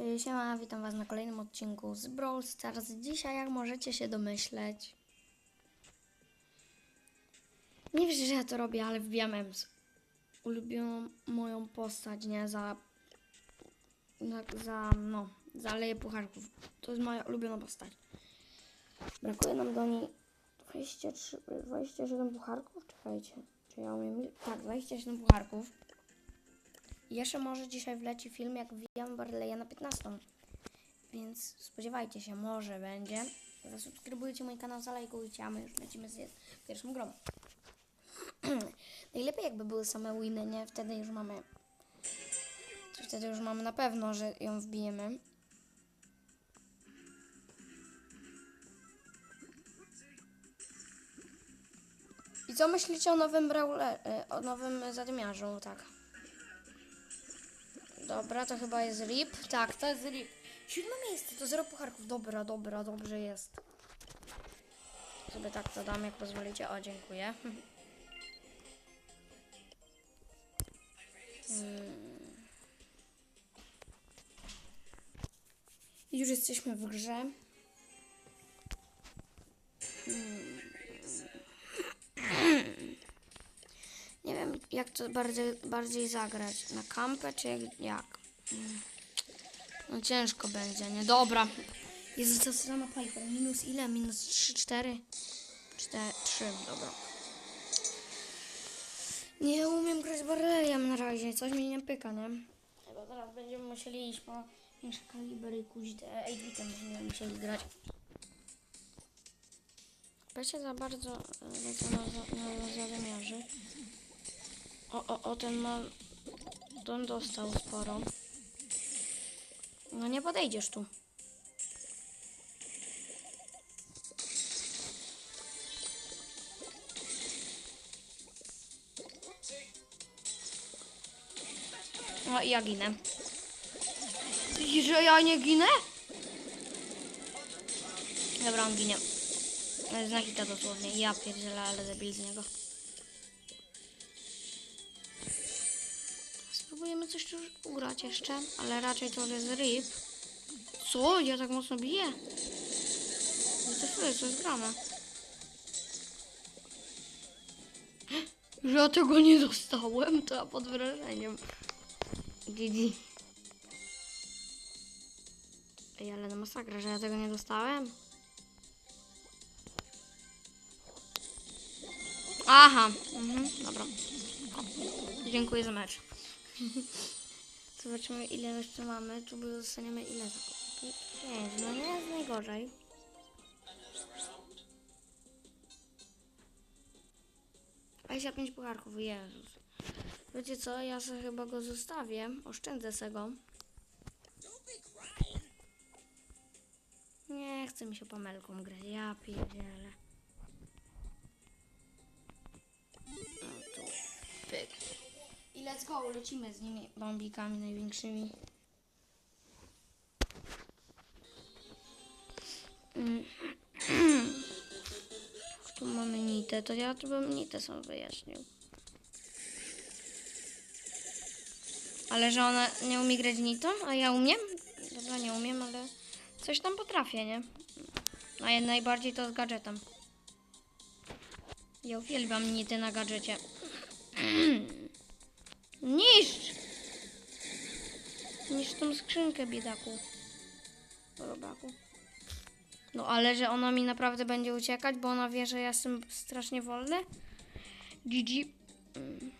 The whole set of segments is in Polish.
Y, Siema, witam Was na kolejnym odcinku z Brawl Stars. Dzisiaj, jak możecie się domyśleć, nie wierzę, że ja to robię, ale wbijam Ems. Ulubioną moją postać, nie? Za, za, no, za Leję Pucharków. To jest moja ulubiona postać. Brakuje nam do niej 23, 27 pucharków? Czekajcie, czy ja umiem... Tak, 27 pucharków. Jeszcze może dzisiaj wleci film, jak wbijam Barleya na 15. Więc spodziewajcie się, może będzie. Zasubskrybujcie mój kanał, zalajkujcie, a my już lecimy z pierwszą grą. Najlepiej jakby były same winy, nie? Wtedy już mamy... Wtedy już mamy na pewno, że ją wbijemy. I co myślicie o nowym Brawler, e, o nowym zadymiarzu, tak? Dobra, to chyba jest RIP. Tak, to jest RIP. Siódme miejsce, to zero pucharków. Dobra, dobra, dobrze jest. Sobie tak to dam, jak pozwolicie. O, dziękuję. Hmm. Już jesteśmy w grze. Nie wiem, jak to bardziej, bardziej zagrać. Na kampę, czy jak? Mm. No ciężko będzie, nie? Dobra. Jezu, to sama Piper. Minus ile? Minus 3, 4? 4, 3, dobra. Nie umiem grać barrelem na razie. Coś mi nie pyka, nie? Chyba teraz będziemy musieli iść po większe kalibry i kuźć te 8 będziemy musieli grać. Wiecie za bardzo lecę na, za- na zadymiarzy. O, o, o, ten ma... Ten dostał sporo. No nie podejdziesz tu. O, i ja ginę. I Że ja nie ginę? Dobra, on ginie. Zna hita dosłownie. Ja pierdzielę, ale debil z niego. Spróbujemy coś tu ugrać jeszcze, ale raczej to jest rip. Co? Ja tak mocno biję? No co jest grane? Że ja tego nie dostałem, to ja pod wrażeniem. GG. Ej, ale na masakra, że ja tego nie dostałem? Aha, mhm, dobra. Dziękuję za mecz. Zobaczymy ile jeszcze mamy. Tu dostaniemy ile zakupów. Nie, no nie jest najgorzej. Dwadzieścia pięć pucharków, Jezus. Wiecie co, ja sobie chyba go zostawię. Oszczędzę se go. Nie chce mi się pamelką grać. Ja pierdzielę. Let's go, lecimy z nimi bombikami największymi. Tu mamy nitę, to ja tu bym nitę sam wyjaśnił. Ale że ona nie umie grać nitą, a ja umiem? Dobra, nie umiem, ale coś tam potrafię, nie? A ja najbardziej to z gadżetem. Ja uwielbiam nity na gadżecie. Niszcz! Niszcz tą skrzynkę, biedaku. Robaku. No ale że ona mi naprawdę będzie uciekać, bo ona wie, że ja jestem strasznie wolny. GG. Mm.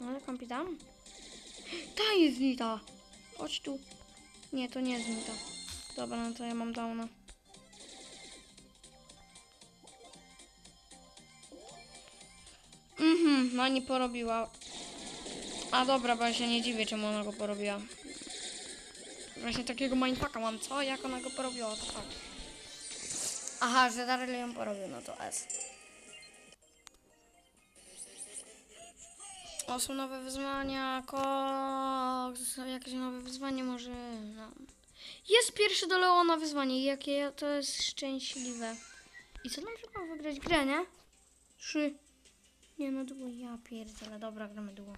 Ale kapitan? Ta jest Nita. Chodź tu. Nie, to nie jest Nita. Dobra, no to ja mam downa. Mhm, no nie porobiła. A dobra, bo ja się nie dziwię, czemu ona go porobiła. Właśnie takiego mindfucka mam, co? Jak ona go porobiła, to tak. Aha, że Daryl ją porobił, no to S. O, są nowe wyzwania, koks, jakieś nowe wyzwanie może, no. Jest pierwszy do Leona wyzwanie, jakie to jest szczęśliwe. I co nam trzeba wygrać grę, nie? Trzy. Nie no, długo, ja pierdzielę, dobra, gramy długo.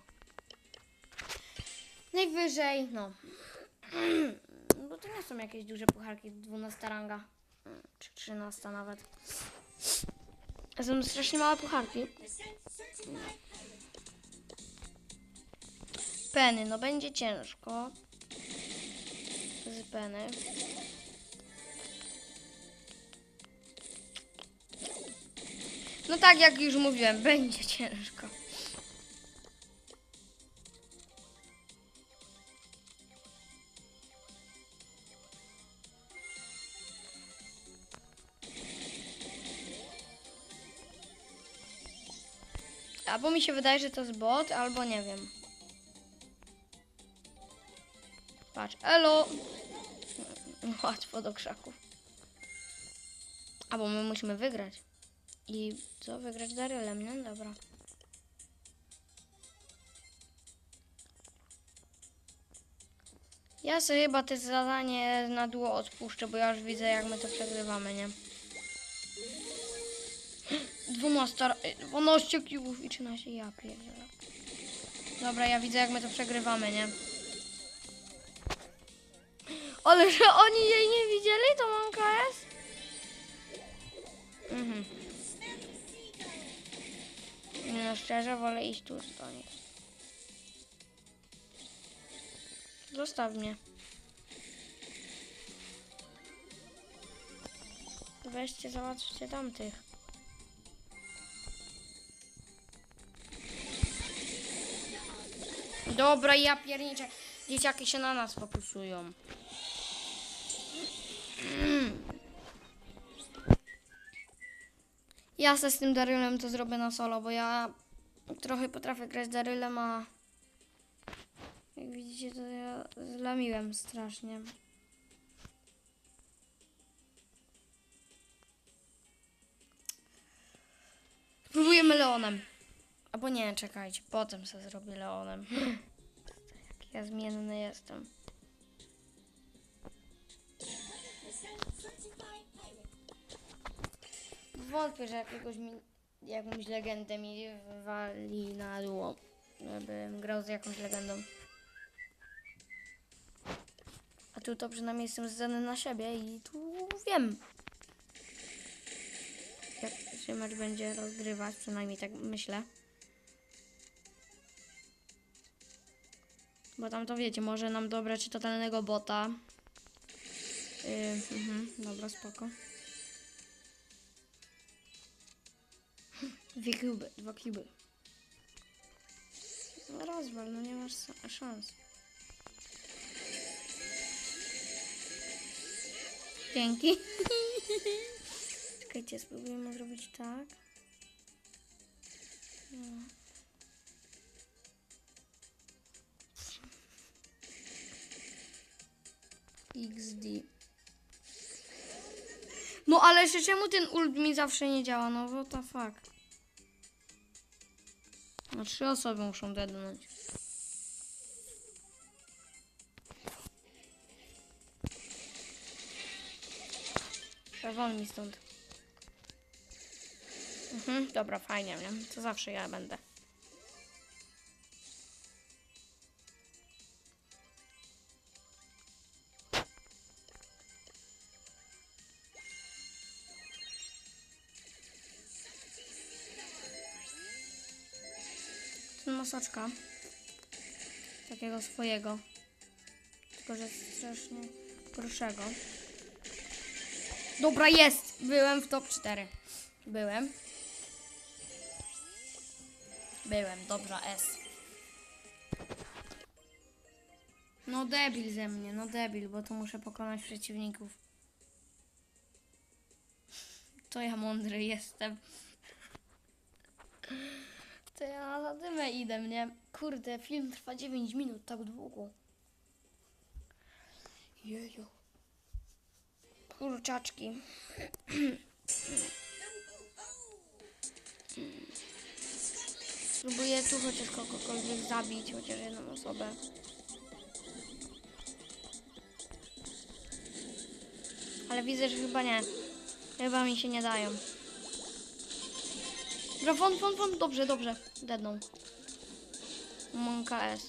Najwyżej, no. bo to nie są jakieś duże pucharki, 12 ranga, czy 13 nawet. Są strasznie małe pucharki. Peny, no będzie ciężko. Z peny. No tak jak już mówiłem, będzie ciężko. Albo mi się wydaje, że to jest bot, albo nie wiem. Patrz, elo! Łatwo do krzaków. Albo my musimy wygrać. I co? Wygrać Darylem, nie? Dobra. Ja sobie chyba te zadanie na długo odpuszczę, bo ja już widzę jak my to przegrywamy, nie? 12, 12 kubów i 13, ja pierdzielę. Dobra, ja widzę jak my to przegrywamy, nie? Ale że oni jej nie widzieli, to mam KS? Mhm. No, szczerze wolę iść tu do. Zostaw mnie. Weźcie, załatwcie tamtych. Dobra, ja pierniczę. Dzieciaki się na nas fokusują. Ja se z tym Darylem to zrobię na solo, bo ja trochę potrafię grać Darylem, a jak widzicie to ja zlamiłem strasznie. Spróbujemy Leonem. Albo nie, czekajcie, potem sobie zrobię Leonem. Jak ja zmienny jestem. Wątpię, że jakiegoś mi, jakąś legendę mi wywali na dół, żebym grał z jakąś legendą. A tu to przynajmniej jestem zdany na siebie i tu wiem. Jak się mecz będzie rozgrywać, przynajmniej tak myślę. Bo tam to wiecie, może nam dobrać totalnego bota. Yy, dobra, spoko. Dwie kuby, dwa kuby. No rozwal, no nie masz szans. Dzięki. Czekajcie, spróbujemy zrobić tak. No. XD. No ale jeszcze czemu ten ult mi zawsze nie działa? No what the fuck. No trzy osoby muszą dednąć. Przewal mi stąd. Mhm, dobra, fajnie, nie? To zawsze ja będę. Ten masaczka. Takiego swojego. Tylko, że strasznie gorszego. Dobra, jest! Byłem w top 4. Byłem. Byłem, dobra, S. No debil ze mnie, no debil, bo tu muszę pokonać przeciwników. To ja mądry jestem. To ja na zadymę idę, mnie. Kurde, film trwa 9 minut, tak długo. Jeju. Kurczaczki. Spróbuję tu chociaż kogokolwiek zabić, chociaż jedną osobę. Ale widzę, że chyba nie. Chyba mi się nie dają. Dobra, won, won, won. Dobrze, dobrze. Dedną. Monka S.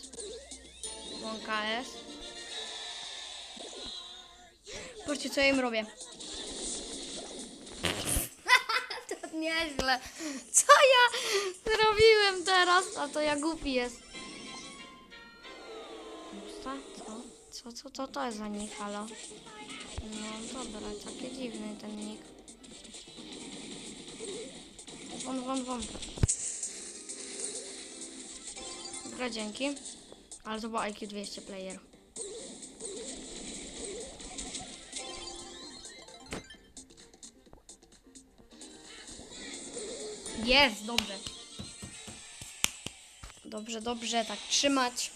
Monka S. Patrzcie, co ja im robię. to nieźle. Co ja zrobiłem teraz? A to ja głupi jest. Co? Co? Co, co, to jest za nick, halo? No dobra, taki dziwny ten nick. Won, won, won. Dobra, dzięki. Ale to było IQ 200 player. Jest, dobrze. Dobrze, dobrze, tak trzymać.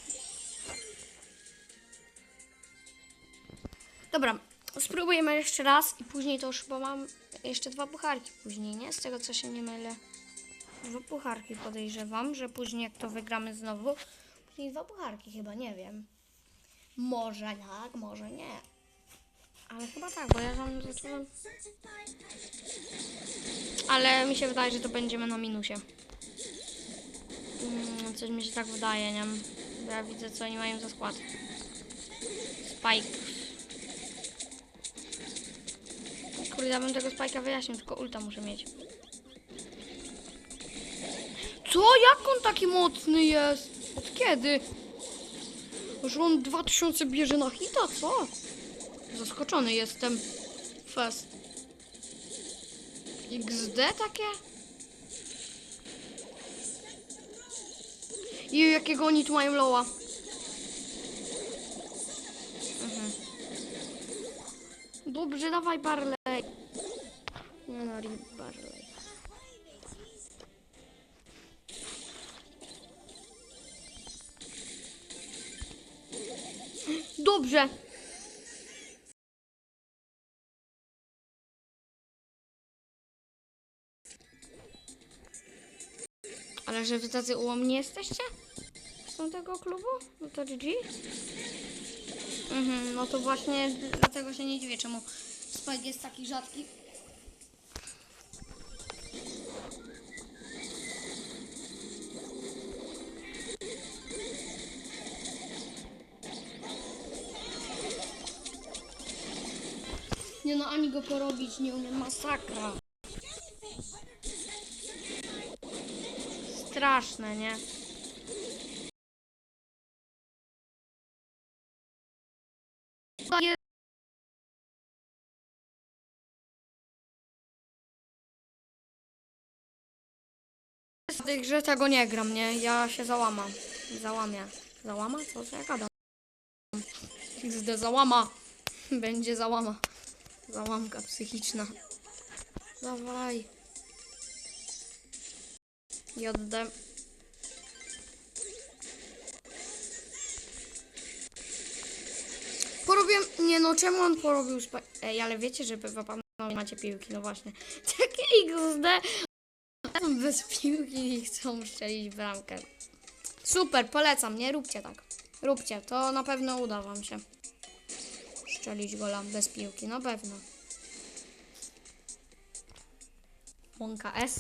Dobra, spróbujemy jeszcze raz i później to już chyba mam jeszcze dwa pucharki później, nie? Z tego co się nie mylę. Dwa pucharki podejrzewam, że później jak to wygramy znowu, później dwa pucharki chyba, nie wiem. Może tak, może nie. Ale chyba tak, bo ja tam zacząłem... Ale mi się wydaje, że to będziemy na minusie. Mm, coś mi się tak wydaje, nie. Bo ja widzę, co oni mają za skład. Spike. Kurde, ja bym tego Spike'a wyjaśnił, tylko ulta muszę mieć. Co? Jak on taki mocny jest? Od kiedy? Że on 2000 bierze na hita, co? Zaskoczony jestem. Fest. XD takie? I jakiego oni tu mają loła? Mhm. Dobrze, dawaj Barley. Barley. Dobrze. Ale że wy tacy ułomni jesteście? Z tamtego klubu? No to GG? Mhm, no to właśnie dlatego się nie dziwię, czemu Spike jest taki rzadki. Ani go porobić nie umiem, masakra. Straszne, nie? W tej grze tego nie gram, nie? Ja się załamam. Załamię. Załama? Co, co ja gadam? XD załama. Będzie załama. Załamka psychiczna. Dawaj. JD. Porobiłem... Nie no, czemu on porobił spa... Ej, ale wiecie, że pan nie macie piłki, no właśnie. Takie XD. Bez piłki i chcą strzelić bramkę. Super, polecam, nie? Róbcie tak. Róbcie, to na pewno uda wam się. Strzelić gola bez piłki, na pewno. Łąka S.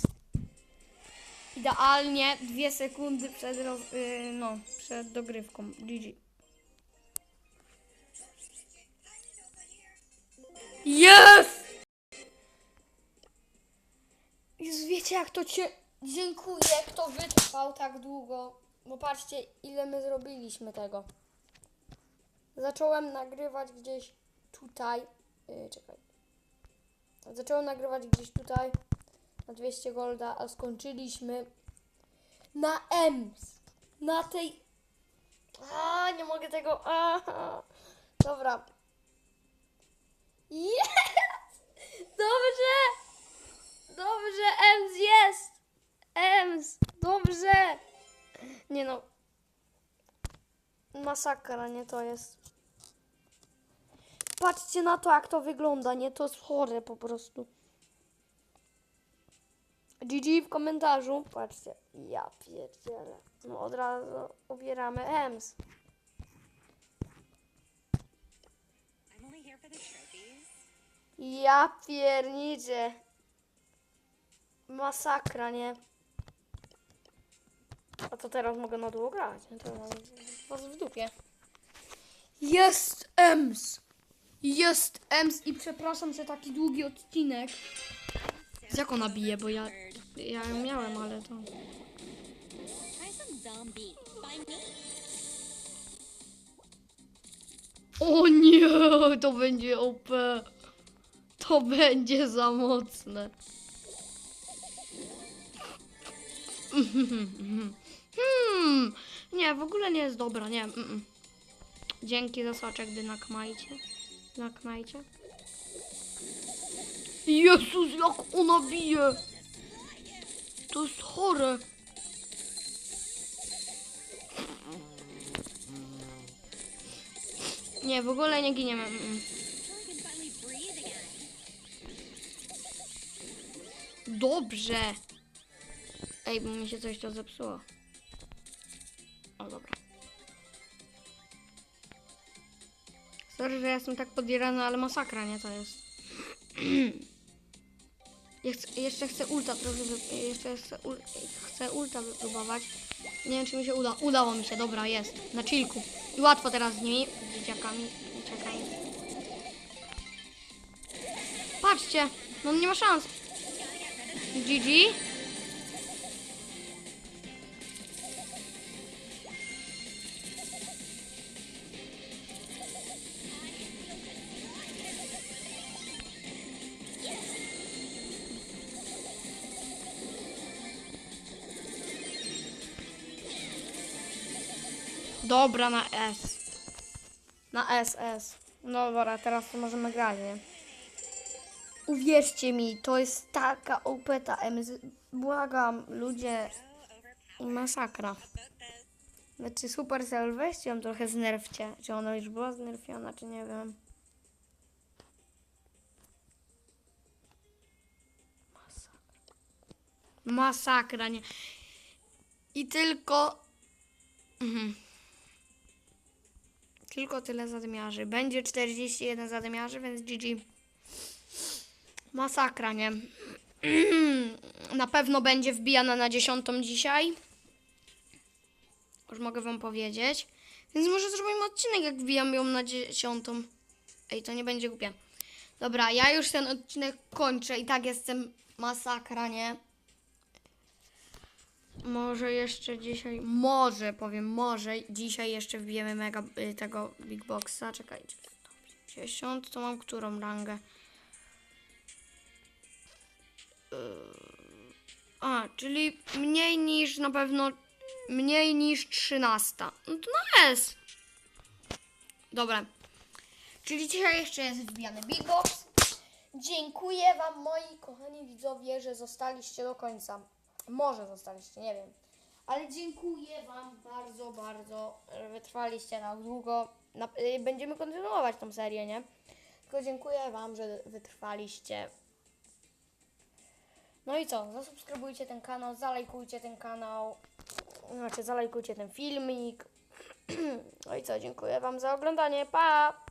Idealnie dwie sekundy przed, yy, no, przed dogrywką. GG. Jest! Już wiecie jak to cię... Dziękuję, kto wytrwał tak długo. Bo patrzcie, ile my zrobiliśmy tego. Zacząłem nagrywać gdzieś tutaj. Yy, czekaj. Zacząłem nagrywać gdzieś tutaj na 200 golda, a skończyliśmy na EMS. Na tej... A, nie mogę tego... A, dobra. Jest! Dobrze! Dobrze, EMS jest! EMS! Dobrze! Nie no. Masakra, nie to jest. Patrzcie na to, jak to wygląda, nie? To jest chore po prostu. GG w komentarzu. Patrzcie. Ja pierdzielę. No od razu ubieramy EMS. Ja pierniczę. Masakra, nie? A to teraz mogę na długo grać. nie? To mam was w dupie. Jest EMS. Jest Ems i przepraszam, że taki długi odcinek. Jak ona bije, bo ja, ja ją miałem, ale to... O nie, to będzie OP. To będzie za mocne. Hmm, nie, w ogóle nie jest dobra, nie. mm, mm. Dzięki za soczek, dynakmajcie. Dynakmajcie. Jezus, jak ona bije! To jest chore. Nie, w ogóle nie giniemy. mm, mm. Dobrze. Ej, bo mi się coś to zepsuło. Sorry, że ja jestem tak podierana, ale masakra, nie? To jest. Jeszcze chcę ulta jeszcze chcę, ul, chcę ulta wypróbować. Nie wiem, czy mi się uda. Udało mi się, dobra, jest. Na chillku. I łatwo teraz z nimi, z dzieciakami, dzieciakami. Patrzcie, no nie ma szans. GG. Dobra, na S. Na SS. No dobra, teraz to możemy grać, nie? Uwierzcie mi, to jest taka opeta M. Błagam, ludzie. Masakra. Znaczy Supercell, weźcie ją trochę znerwcie. Czy ona już była znerfiona, czy nie wiem. Masakra. Masakra, nie. I tylko... Mhm. Tylko tyle zadymiarzy. Będzie 41 zadymiarzy, więc GG. Masakra, nie? Na pewno będzie wbijana na dziesiątą dzisiaj. Już mogę wam powiedzieć. Więc może zrobimy odcinek, jak wbijam ją na dziesiątą. Ej, to nie będzie głupie. Dobra, ja już ten odcinek kończę. I tak jestem masakra, nie? Może jeszcze dzisiaj, może powiem, może dzisiaj jeszcze wbijemy mega y, tego Big Boxa. Czekajcie. 10, to mam którą rangę? A, czyli mniej niż na pewno mniej niż 13. No to no jest. Dobra. Czyli dzisiaj jeszcze jest wbijany Big Box. Dziękuję Wam, moi kochani widzowie, że zostaliście do końca. Może zostaliście, nie wiem. Ale dziękuję Wam bardzo, bardzo, wytrwaliście tak długo. Na, y, będziemy kontynuować tą serię, nie? Tylko dziękuję Wam, że wytrwaliście. No i co? Zasubskrybujcie ten kanał, zalajkujcie ten kanał. Znaczy, zalajkujcie ten filmik. No i co? Dziękuję Wam za oglądanie. Pa!